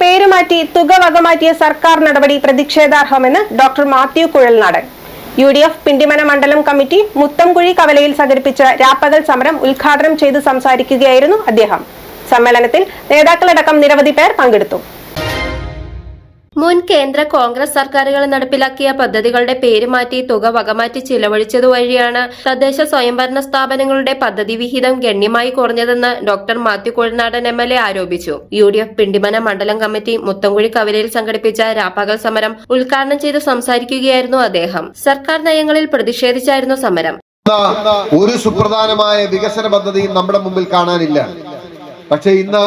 പേര് മാറ്റി തുക വകമാറ്റിയ സർക്കാർ നടപടി പ്രതിഷേധാർഹമെന്ന് doctor Mathew Kuzhalnadan. U D F Pindimana മണ്ഡലം കമ്മിറ്റി മുത്തംകുഴി കവലയിൽ സംഘടിപ്പിച്ച രാപ്പകൽ സമരം ഉദ്ഘാടനം ചെയ്ത് സംസാരിക്കുകയായിരുന്നു അദ്ദേഹം. സമ്മേളനത്തിൽ നേതാക്കളടക്കം നിരവധി പേർ പങ്കെടുത്തു. മുൻ കേന്ദ്ര കോൺഗ്രസ് സർക്കാരുകൾ നടപ്പിലാക്കിയ പദ്ധതികളുടെ പേര് മാറ്റി തുക വകമാറ്റി ചിലവഴിച്ചതുവഴിയാണ് തദ്ദേശ സ്വയംഭരണ സ്ഥാപനങ്ങളുടെ പദ്ധതി വിഹിതം ഗണ്യമായി കുറഞ്ഞതെന്ന് doctor Mathew Kuzhalnadan M L A ആരോപിച്ചു. യു ഡി എഫ് പിണ്ടിമന മണ്ഡലം കമ്മിറ്റി മുത്തംകുഴി കവലയിൽ സംഘടിപ്പിച്ച രാപ്പകൽ സമരം ഉദ്ഘാടനം ചെയ്ത് സംസാരിക്കുകയായിരുന്നു അദ്ദേഹം. സർക്കാർ നയങ്ങളിൽ പ്രതിഷേധിച്ചായിരുന്നു സമരം. ഒരു സുപ്രധാനമായ വികസന പദ്ധതിയും നമ്മുടെ മുമ്പിൽ കാണാനില്ല. പക്ഷെ ഇന്ന്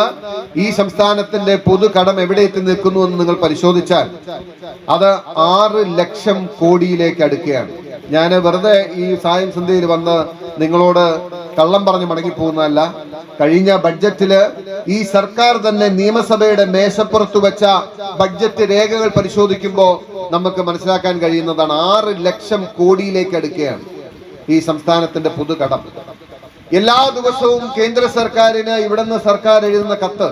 ഈ സംസ്ഥാനത്തിന്റെ പൊതു കടം എവിടെ എത്തി നിൽക്കുന്നു എന്ന് നിങ്ങൾ പരിശോധിച്ചാൽ അത് ആറ് ലക്ഷം കോടിയിലേക്ക് അടുക്കുകയാണ്. ഞാൻ വെറുതെ ഈ സായം സന്ധ്യയിൽ വന്ന് നിങ്ങളോട് കള്ളം പറഞ്ഞ് മടങ്ങിപ്പോകുന്നതല്ല കഴിഞ്ഞ ബഡ്ജറ്റിൽ ഈ സർക്കാർ തന്നെ നിയമസഭയുടെ മേശപ്പുറത്ത് വെച്ച ബഡ്ജറ്റ് രേഖകൾ പരിശോധിക്കുമ്പോൾ നമുക്ക് മനസ്സിലാക്കാൻ കഴിയുന്നതാണ് ആറ് ലക്ഷം കോടിയിലേക്ക് അടുക്കുകയാണ് ഈ സംസ്ഥാനത്തിന്റെ പൊതുകടം. എല്ലാ ദിവസവും കേന്ദ്ര സർക്കാരിന് ഇവിടുന്ന് സർക്കാർ എഴുതുന്ന കത്ത്.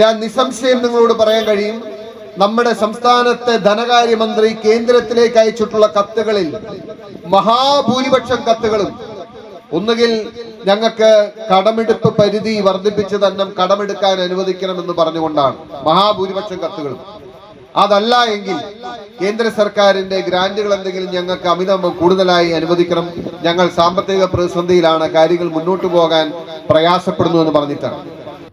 ഞാൻ നിസ്സംശയം നിങ്ങളോട് പറയാൻ കഴിയും. നമ്മുടെ സംസ്ഥാനത്തെ ധനകാര്യമന്ത്രി കേന്ദ്രത്തിലേക്ക് അയച്ചിട്ടുള്ള കത്തുകളിൽ മഹാഭൂരിപക്ഷം കത്തുകളും. ഒന്നുകിൽ ഞങ്ങൾക്ക് കടമെടുപ്പ് പരിധി വർദ്ധിപ്പിച്ച് തന്നെ കടമെടുക്കാൻ അനുവദിക്കണമെന്ന് പറഞ്ഞുകൊണ്ടാണ് മഹാഭൂരിപക്ഷം കത്തുകളും. അതല്ല എങ്കിൽ കേന്ദ്ര സർക്കാരിന്റെ ഗ്രാന്റുകൾ എന്തെങ്കിലും ഞങ്ങൾക്ക് അമിതം കൂടുതലായി അനുവദിക്കണം. ഞങ്ങൾ സാമ്പത്തിക പ്രതിസന്ധിയിലാണ്. കാര്യങ്ങൾ മുന്നോട്ട് പോകാൻ പ്രയാസപ്പെടുന്നു എന്ന് പറഞ്ഞിട്ടാണ്.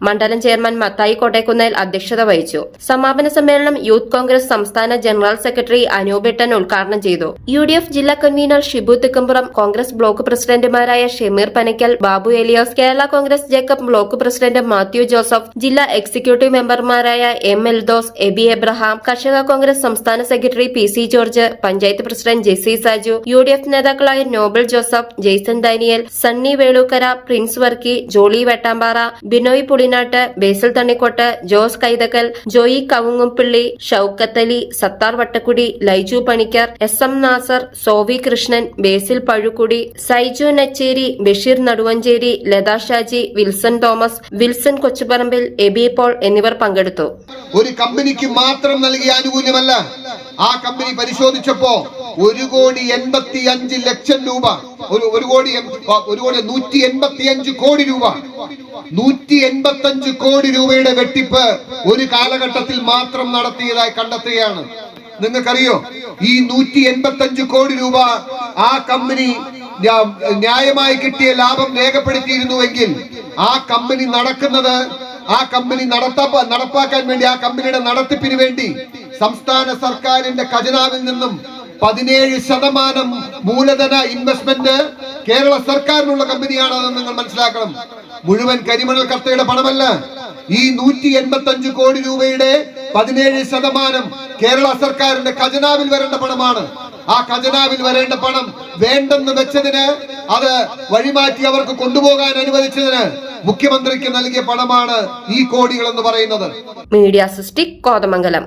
മണ്ഡലം ചെയർമാൻ മത്തായി കോട്ടേക്കുന്നേൽ അധ്യക്ഷത വഹിച്ചു. സമാപന സമ്മേളനം യൂത്ത് കോൺഗ്രസ് സംസ്ഥാന ജനറൽ സെക്രട്ടറി അനൂപേട്ടൻ ഉദ്ഘാടനം ചെയ്തു. യു ജില്ലാ കൺവീനർ ഷിബു തിക്കമ്പുറം കോൺഗ്രസ് ബ്ലോക്ക് പ്രസിഡന്റുമാരായ ഷെമീർ പനക്കൽ ബാബു എലിയോസ് കേരള കോൺഗ്രസ് ജേക്കബ് ബ്ലോക്ക് പ്രസിഡന്റ് മാത്യു ജോസഫ് ജില്ലാ എക്സിക്യൂട്ടീവ് മെമ്പർമാരായ എം എൽദോസ് എബി എബ്രഹാം കർഷക കോൺഗ്രസ് സംസ്ഥാന secretary P C George panchayat president Jessy Saju U D F നേതാക്കളായ നോബൽ ജോസഫ് ജെയ്സൺ ദാനിയൽ സണ്ണി വേളൂക്കര പ്രിൻസ് വർക്കി ജോളി വെട്ടാമ്പാറ ബിനോയ് പുളിനാട്ട് ബേസിൽ തണ്ണിക്കോട്ട് ജോസ് കൈതക്കൽ ജോയി കവുങ്ങുംപിള്ളി ഷൌക്കത്തലി സത്താർ വട്ടക്കുടി ലൈജു പണിക്കർ എസ് എം നാസർ സോവി കൃഷ്ണൻ ബേസിൽ പഴുക്കുടി സൈജു നച്ചേരി ബഷീർ നടുവഞ്ചേരി ലതാ ഷാജി വിൽസൺ തോമസ് വിൽസൺ കൊച്ചുപറമ്പിൽ എബി പോൾ എന്നിവർ പങ്കെടുത്തു. ഒരു കമ്പനിക്ക് മാത്രം നൽകിയ ആനുകൂല്യമല്ല ആ കമ്പനി പരിശോധിച്ചപ്പോ ഒരു കോടി എൺപത്തി അഞ്ച് ലക്ഷം രൂപ. ഒരു ഒരു കോടി ഒരു കോടി നൂറ്റി എൺപത്തി അഞ്ച് കോടി രൂപ. നൂറ്റി എൺപത്തി അഞ്ച് കോടി രൂപയുടെ വെട്ടിപ്പ് ഒരു കാലഘട്ടത്തിൽ മാത്രം നടത്തിയതായി കണ്ടെത്തുകയാണ്. നിങ്ങൾക്കറിയോ? ഈ നൂറ്റി എൺപത്തി അഞ്ച് കോടി രൂപ ആ കമ്പനി ന്യായമായി കിട്ടിയ ലാഭം രേഖപ്പെടുത്തിയിരുന്നുവെങ്കിൽ ആ കമ്പനി നടക്കുന്നത് ആ കമ്പനി നടത്താ നടപ്പാക്കാൻ വേണ്ടി ആ കമ്പനിയുടെ നടത്തിപ്പിന് വേണ്ടി സംസ്ഥാന സർക്കാരിന്റെ ഖജനാവിൽ നിന്നും പതിനേഴ് ശതമാനം മൂലധന ഇൻവെസ്റ്റ്മെന്റ് കേരള സർക്കാരിനുള്ള കമ്പനിയാണെന്ന് നിങ്ങൾ മനസ്സിലാക്കണം. മുഴുവൻ കരിമണൽ കർത്തയുടെ പണമല്ല. ഈ നൂറ്റി എൺപത്തി അഞ്ച് കോടി രൂപയുടെ പതിനേഴ് ശതമാനം കേരള സർക്കാരിന്റെ ഖജനാവിൽ വരേണ്ട പണമാണ്. ആ ഖജനാവിൽ വരേണ്ട പണം വേണ്ടെന്ന് വെച്ചതിന് അത് വഴിമാറ്റി അവർക്ക് കൊണ്ടുപോകാൻ അനുവദിച്ചതിന് മുഖ്യമന്ത്രിക്ക് നൽകിയ പണമാണ് ഈ കോടികൾ എന്ന് പറയുന്നത്. മീഡിയ സിസ്റ്റിക് കോതമംഗലം.